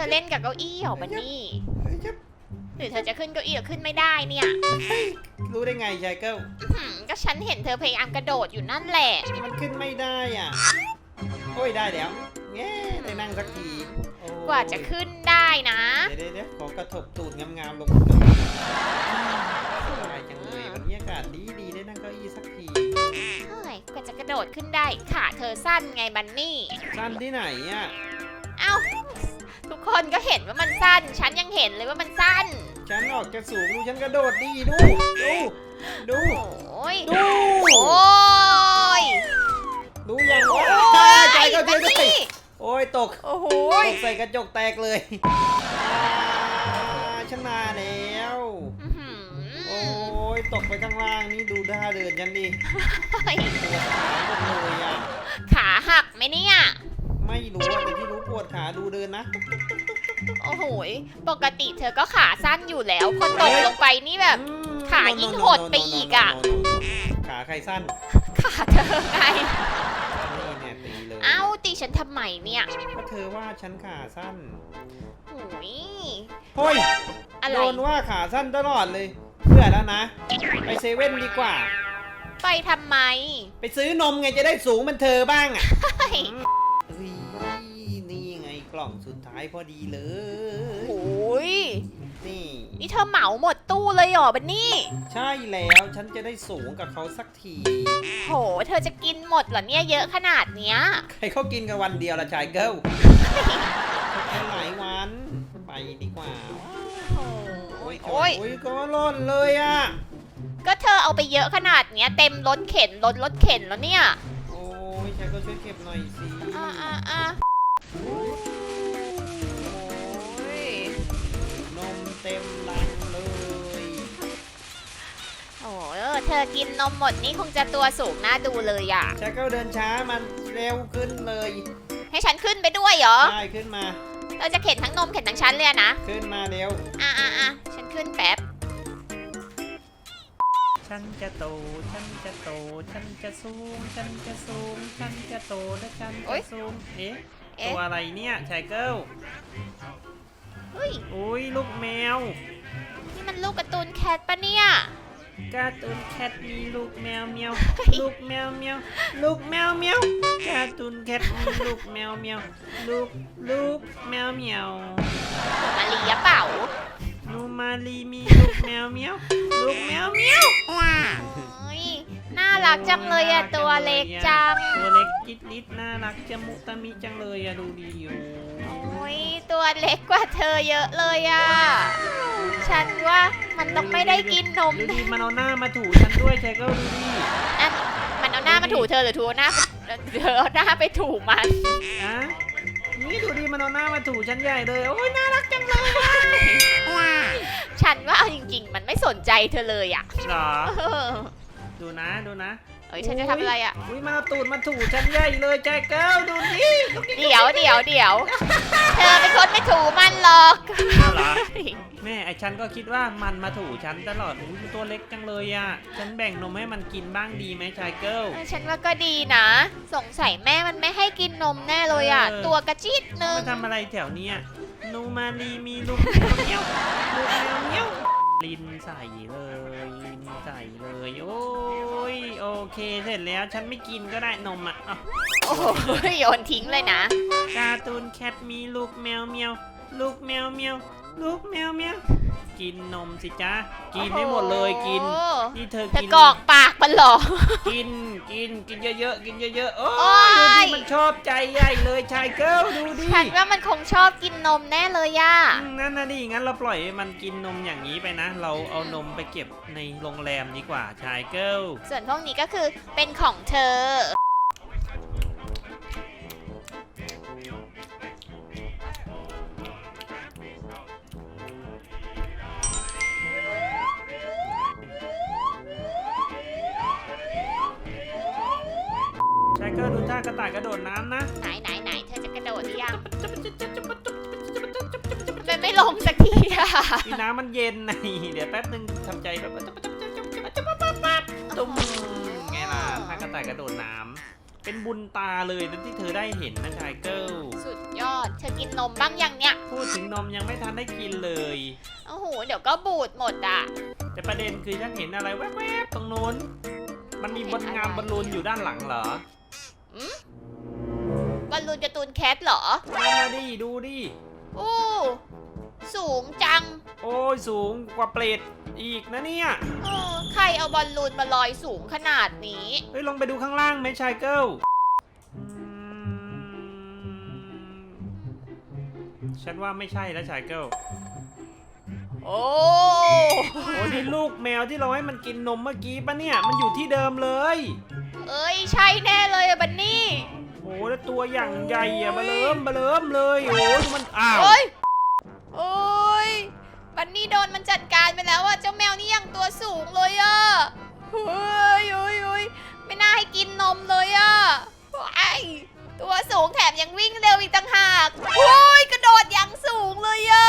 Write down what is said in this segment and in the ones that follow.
ธอเล่นกับเก้าอี้เหรอบันนี่เฮ้ยจะหรือเธอจะขึ้นเก้าอี้หรือขึ้นไม่ได้เนี่ยรู้ได้ไงชายเกิลหืมก็ฉันเห็นเธอพยายามกระโดดอยู่นั่นแหละ มันขึ้นไม่ได้อะ โอ้ยได้แล้วแง่ได้นั่งสักทีโอ้ยกว่าจะขึ้นได้นะ เดี๋ยวเดี๋ยวขอกระทบตูดงามๆลงก้าอี้สบายจังเลยวันนี้อากาศดีดีๆได้นั่งเก้าอี้สักทีเฮ้ยกว่าจะกระโดดขึ้นได้ขาเธอสั้นไงบันนี่ สั้นที่ไหนอะ เอ้า ทุกคนก็เห็นว่ามันสั้น ฉันยังเห็นเลยว่ามันสั้น ฉันออกจะสูงดูฉันกระโดดดีดู ดูดู โอ้ยดู โอ้ยดูอย่างโอ้ว่ายใจก็บัช่วนยด้วยนี่โอ้ยตก โอ้โหตกใส่กระจกแตกเลยอ่าฉันมาแล้วอื้อหืโอ้อยตกไปข้างล่างนี่ดูท่าเดินฉันดิเฮ้ยปวดขาหมดเลยอะ ขาหักไหมเนี่ย ไม่รู้อะแต่ที่รู้ปวดขาดูเดินนะ โอ้โหยปกติเธอก็ขาสั้นอยู่แล้ว พอตกลงไปนี่แบบ อืมขายิ่งหดไปอีกอะ ขาใครสั้น ขาเธอไง นี่แน่ตีเลยเอ้าตีฉันทำไมเนี่ยก็เธอว่าฉันขาสั้นโอ้ยเฮ้ยอะไร โดนว่าขาสั้นตลอดเลยเพื่อแล้วนะ ไปเซเว่นดีกว่า ไปทำไม ไปซื้อนมไงจะได้สูงเหมันเธอบ้างอะเฮ้ยเฮ้ยนี่ไงก ล่องสุดท้ายพอดีเลยโอ้ยนี่ นี่เธอเหมาหมดตู้เลยเหรอบันนี่ใช่แล้วฉันจะได้สูงกับเขาสักที โห เธอจะกินหมดเหรอเนี่ยเยอะขนาดเนี้ย ใครเขากินกันวันเดียวละชายเกิลกินหลายวัน ไปดีกว่าโอ้ยโอ้โอ้ยยโอ้ยก็หล่นเลยอะ ก็เธอเอาไปเยอะขนาดเนี้ยเต็มรถเข็นรถรถเข็นแล้วเนี่ย โอ้ยชายเกิลช่วยเก็บหน่อยสิ อ่าอ่าอ่า อ้ยเธอกินนมหมดนี่คงจะตัวสูงน่าดูเลยอะชายเกิลเดินช้ามันเร็วขึ้นเลยให้ฉันขึ้นไปด้วยเหรอได้ขึ้นมา เราจะเข็นทั้งนมเข็นทั้งชั้นเลยอะนะ ขึ้นมาเร็ว อะอะอะฉันขึ้นแป๊บ ฉันจะโต ฉันจะโต ฉันจะสูง ฉันจะสูง ฉันจะโตและฉันโอ๊จะย สูง เอ๊ะ เอ๊ะตัวอะไรเนี่ยชายเกิลเฮ้ย อุ้ยลูกแมว นี่มันลูกการ์ตูนแคทปะเนี่ย การ์ตูนแคทมีลูกแมวเมียวเฮ้ยลูกแมวเมียวลูกแมวเมียวการ์ตูนแคทมีลูกแมวเมียวลูกลูกแมวเมียวหนูมาลีอะเปล่านูมาลีมีลูกแมวเมียวลูกแมวเมียวโอ้ยน่ารักจังเลยอะตัวเล็กจังตัวเล็กจิดลิดน่ารักจมุตะมิจังเลยอะดูดีอยู่โอ้ ยตัวเล็กกว่าเธอเยอะเลยอะฉันว่ามันต้องไม่ได้กินนมดูแน่ดีมันเอาหน้ามาถูฉันด้วยชายเกิลดูดิอะมันเอาหน้ามาถูเธอหรือถูหน้าเธอเอาหน้าไปถูมันอะนี่ดูดิมันเอาหน้ามาถูฉันใหญ่เลยโอ้ยน่ารักจังเลยฉันว่าเอาจริง ๆ มันไม่สนใจเธอเลยอะหรอเออดูนะดูนะ เอ้ยฉันจะทำอะไรอะอุ้ยมันเอาตูดมาถูฉันใหญ่เลยชายเกิลดูดิเดี๋ยวเดี๋ยวเดี๋ยวเธอเป็นคนไม่ถูมันหรอก อ้าวเหรอแม่ไอฉันก็คิดว่ามันมาถูฉันตลอดอุ้ยมันตัวเล็กจังเลยอะ ฉันแบ่งนมให้มันกินบ้างดีไหมชายเกิลฉันว่าก็ดีนะ สงสัยแม่มันไม่ให้กินนมแน่เลยอะ เออ ตัวกระจิดนึง มาทำอะไรแถวเนี้ยนูมาลีมีลูกแมวเมียวลูกแมวเมียว ลินใส่เลยลินใส่เลย โอ้ยโอเคเสร็จแล้วฉันไม่กินก็ได้นมอะอะโอ้โหโยนทิ้งเลยนะ การ์ตูนแคทมีลูกแมวเมียว ลูกแมวเมียว ลูกแมวเมียว กินนมสิจ๊ะ กินให้หมดเลยกิน โอ้โห นี่เธอเธอกิน กรอกปากมันเหรอ กิน กิน กินเยอะๆ กินเยอะๆ โอ้โอ๊ยยดูดิมันชอบใจใหญ่เลยชายเกิลดูดิฉันว่ามันคงชอบกินนมแน่เลยอะอืมนั่นนะดิงั้นเราปล่อยให้มันกินนมอย่างนี้ไปนะ เราเอานมไปเก็บในโรงแรมดีกว่าชายเกิลส่วนพวกนี้ก็คือเป็นของเธอ ชายเกิลดูท่ากระต่ายกระโดดน้ำนะไหนไหนไหนเธอจะกระโดดหรือยังมันไม่ลงสักทีอะนี่น้ำมันเย็นไงเดี๋ยวแป๊บนึงทำใจแบบตุ้มไงล่ะท่ากระต่ายกระโดดน้ำเป็นเป็นบุญตาเลยนะที่เธอได้เห็นนะชายเกิลสุดยอด เธอกินนมบ้างยังเนี่ย พูดถึงนมยังไม่ทันได้กินเลยโอ้โหเดี๋ยวก็บูดหมดอะ แต่ประเด็นคือฉันเห็นอะไรแวบๆตรงโน้นมันมีบนเห็นอะไรงามบอลลูนอยู่ด้านหลังเหรอ บอลลูนการ์ตูนแคทเหรอนั่นนะดิดูดิอู้สูงจังโอ้ยสูงกว่าเปรตอีกนะเนี่ย เออใครเอาบอลลูนมาลอยสูงขนาดนี้ เฮ้ยลงไปดูข้างล่างไหมชายเกิลอืมฉันว่าไม่ใช่แล้วชายเกิลโอ้ โอ้ยนี่ลูกแมวที่เราให้มันกินนมเมื่อกี้ปะเนี่ย มันอยู่ที่เดิมเลย เอ้ย ใช่แน่เลยอะบันนี่โอ้แล้วตัวอย่างใหญ่อะเบะเริ่มเบะเริ่มเลยโอ้ยมันอ้าวโอ้ยโอ้ยบันนี่โดนมันจัดการไปแล้วอะเจ้าแมวนี่ยังตัวสูงเลยอะเฮ้ยโอ้ยโอ้ยไม่น่าให้กินนมเลยอะไอตัวสูงแถมยังวิ่งเร็วอีกต่างหากโอ้ยกระโดดอย่างสูงเลยอะ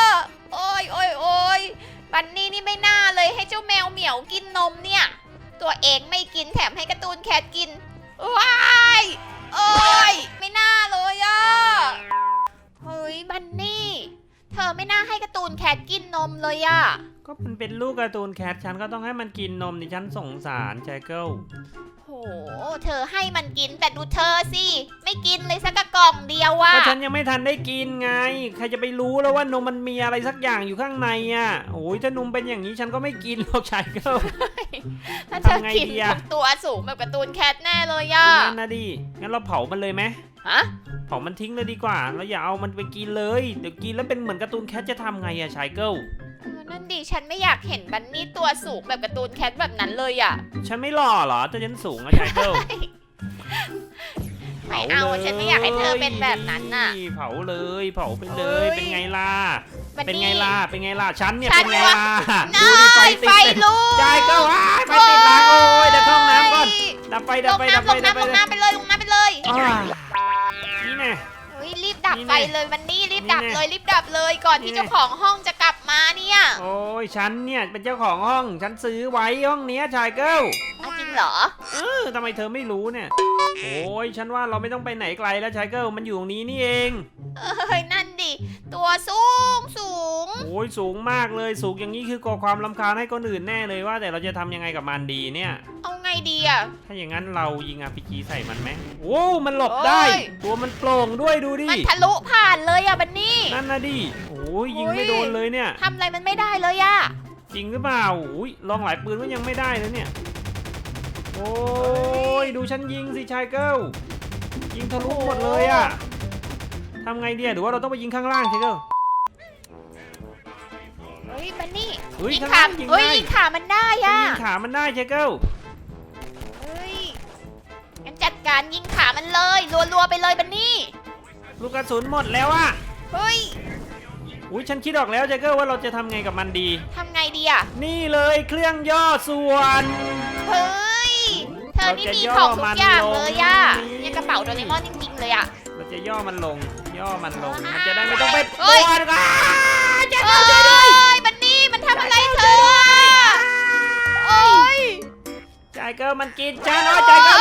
โอ้ยโอ้ยโอ้ยบันนี่นี่ไม่น่าเลยให้เจ้าแมวเหมียวกินนมเนี่ย ตัวเองไม่กินแถมให้การ์ตูนแคทกินว้าย โอ้ยไม่น่าเลยอะเฮ้ยบันนี่ เธอไม่น่าให้การ์ตูนแคทกินนมเลยอะก็มันเป็นลูกการ์ตูนแคทฉันก็ต้องให้มันกินนมนี่ฉันสงสารแจ็คเกิล ห เธอให้มันกินแต่ดูเธอสิ ไม่กินเลยสักกระกล่องเดียวอะก็ฉันยังไม่ทันได้กินไง ใครจะไปรู้แล้วว่านมมันมีอะไรสักอย่างอยู่ข้างในอะโอ้ยถ้านมเป็นอย่างนี้ฉันก็ไม่กินหรอกชายเกิล ถ้าเธอทำไงกินดีอะตัวสูงแบบการ์ตูนแคทแน่เลยอะนั่นนะดิงั้นเราเผามันเลยไหมฮะ เผามันทิ้งเลยดีกว่าเราอย่าเอามันไปกินเลย เดี๋ยวกินแล้วเป็นเหมือนการ์ตูนแคทจะทำไงอะชายเกิล เออนั่นดิฉันไม่อยากเห็นบันนี่ตัวสูงแบบการ์ตูนแคทแบบนั้นเลยอะฉันไม่หล่อเหรอแต่ฉันสูงอะชายเกิลไม่เอาฉันไม่อยากให้เธอเป็นแบบนั้นน่ะเผาเลยเผาไปเลยเฮ้ยเป็นไงล่ะ บันเป็นนี่ ไงล่ะ เป็นไงล่ะ ฉันเนี่ย ฉัเป็นนไงว่าล่ะน้าดูดิไฟยติดไฟเลยลุกยายก็ว้ายไฟติดแล้วโอ้ยเดี๋ยวเข้าห้องน้ำก่อน ดับไฟลดับงไฟดับน้ำไฟลงดับไฟน้ำลงน้ำไปเลยลงน้ำไปเลยอ่านี่แน่ เฮ้ยรีบดับนี่ไฟไงเลยมันนี่รีบนี่ดับไงเลยรีบดับเลยก่อนที่นี่ไงเจ้าของห้องจะกลับ มาเนี่ยโอ้ยฉันเนี่ยเป็นเจ้าของห้อง ฉันซื้อไว้ห้องเนี้ยชายเกิลอะจริงเหรอ เออทำไมเธอไม่รู้เนี่ย โอ้ยฉันว่าเราไม่ต้องไปไหนไกลแล้วชายเกิลมันอยู่ตรงนี้นี่เอง เอ้ยนั่นดิ ตัวสูงสูง โอ้ยสูงมากเลยสูงอย่างนี้คือก่อความลำคาญให้คนอื่นแน่เลยว่า แต่เราจะทำยังไงกับมันดีเนี่ย เอาไงดีอะ ถ้าอย่างนั้นเรายิงอาพีจีใส่มันไหมโอ้มันหลบได้ โอ้ย ตัวมันโปร่งด้วยดูดิ มันทะลุผ่านเลยอะบันนี่ นั่นนะดิโอ้ยยิงโอ้ยไม่โดนเลยเนี่ย ทำอะไรมันไม่ได้เลยอะ จริงหรือเปล่าอุ้ยลองหลายปืนก็ยังไม่ได้เลยเนี่ย โอ้ยดูฉันยิงสิชายเกิลยิงทะลุหมดเลยอะทำไงดีอะหรือว่าเราต้องไปยิงข้างล่างชายเกิล เฮ้ยบันนี่เฮ้ยยิงข้างขาล่างยิงเฮ้ยได้ ยิงขามันได้ฉันอะยิงขามันได้ชายเกิลเฮ้ยงั้นจัด การยิงขามันเลยรัวๆไปเลยบันนี่ ลูกกระสุนหมดแล้วอะเฮ้ยอุ้ยฉันคิดออกแล้วชายเกิลว่าเราจะทำไงกับมันดี ทำไงดีอะนี่เลยเครื่องย่อส่วน เฮ้ย เธอนี่มีของทุกอย่างเลยอะเนี่ยกระเป๋าโดเรมอนจริงๆเลยอะเราจะย่อมันลง ย่อมันลง มันจะได้ไม่ต้องไปเฮ้ยตัวกันเอ้ยบันนี่มันทำอะไรเธออะโอ้ยชายเกิลมันกินฉันโอ้ยชายเกิลห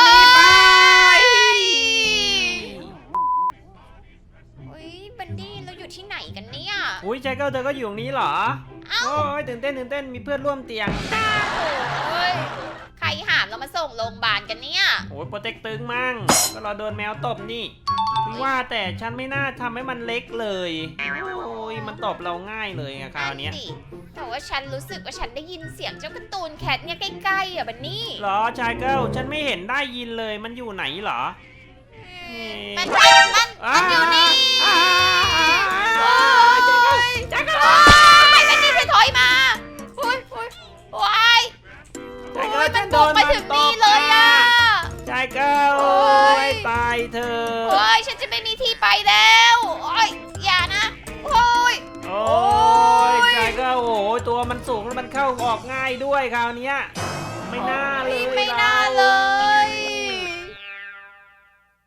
อุ้ยชายเกิลเธอก็อยู่ตรงนี้เหรอ เอ้า โอ้ยตื่นเต้นตื่นเต้นมีเพื่อนร่วมเตียงโอ้ย ใครหามเรามาส่งโรงพยาบาลกันเนี่ย โอ้ยโปรเต็กตึงมั่ง ก็เราโดนแมวตบนี่ว่าแต่ฉันไม่น่าทำให้มันเล็กเลย โอ้ยมันตบเราง่ายเลยอะคราวเนี้ยนั่นดิแต่ว่าฉันรู้สึกว่าฉันได้ยินเสียงเจ้าการ์ตูนแคทเนี่ยใกล้ๆอะบันนี่เหรอชายเกิลฉันไม่เห็นได้ยินเลยมันอยู่ไหนเหรอ มันมันมันมันอยู่นี่ อ้ยบันนี่เธอถอยมาโอ้ยโอ้ยโอ้ยชายโอ้เกิลยมัฉันนโดบุกนมามันถึงตนี่บเลยอะชายเกิลโอ้โอ้ยยตายเธอ โอ้ยฉันจะไม่มีที่ไปแล้วโอ้ยอย่านะโอ้ย โอ้ยชายเกิลโอ้ยตัวมันสูงแล้วมันเข้าออกง่ายด้วยคราวเนี้ยไม่น่าเลยไม่น่าเลร